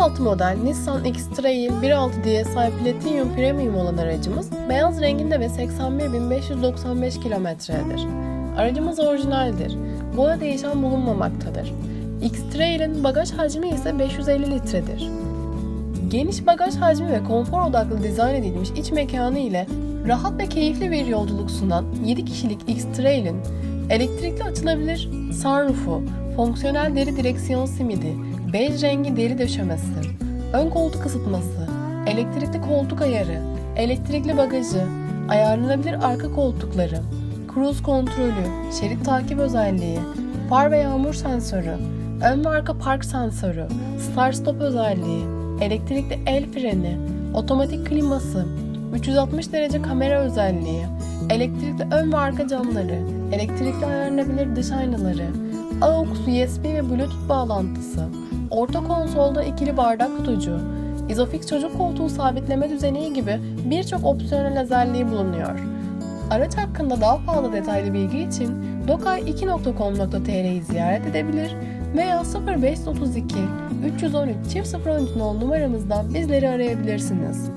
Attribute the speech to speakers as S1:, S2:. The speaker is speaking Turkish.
S1: alt model Nissan X-Trail 1.6 DSi Platinum Premium olan aracımız beyaz renginde ve 81.595 kilometredir. Aracımız orijinaldir. Boya değişen bulunmamaktadır. X-Trail'in bagaj hacmi ise 550 litredir. Geniş bagaj hacmi ve konfor odaklı dizayn edilmiş iç mekanı ile rahat ve keyifli bir yolculuk sunan 7 kişilik X-Trail'in elektrikli açılabilir sunroofu, fonksiyonel deri direksiyon simidi, bej rengi deri döşemesi, ön koltuk ısıtması, elektrikli koltuk ayarı, elektrikli bagajı, ayarlanabilir arka koltukları, cruise kontrolü, şerit takip özelliği, far ve yağmur sensörü, ön ve arka park sensörü, start stop özelliği, elektrikli el freni, otomatik kliması, 360 derece kamera özelliği, elektrikli ön ve arka camları, elektrikli ayarlanabilir dış aynaları, AUX, USB ve Bluetooth bağlantısı, orta konsolda ikili bardak tutucu, izofix çocuk koltuğu sabitleme düzeneği gibi birçok opsiyonel özelliği bulunuyor. Araç hakkında daha fazla detaylı bilgi için dokay2.com.tr'yi ziyaret edebilir veya 0532 313 013 nol numaramızdan bizleri arayabilirsiniz.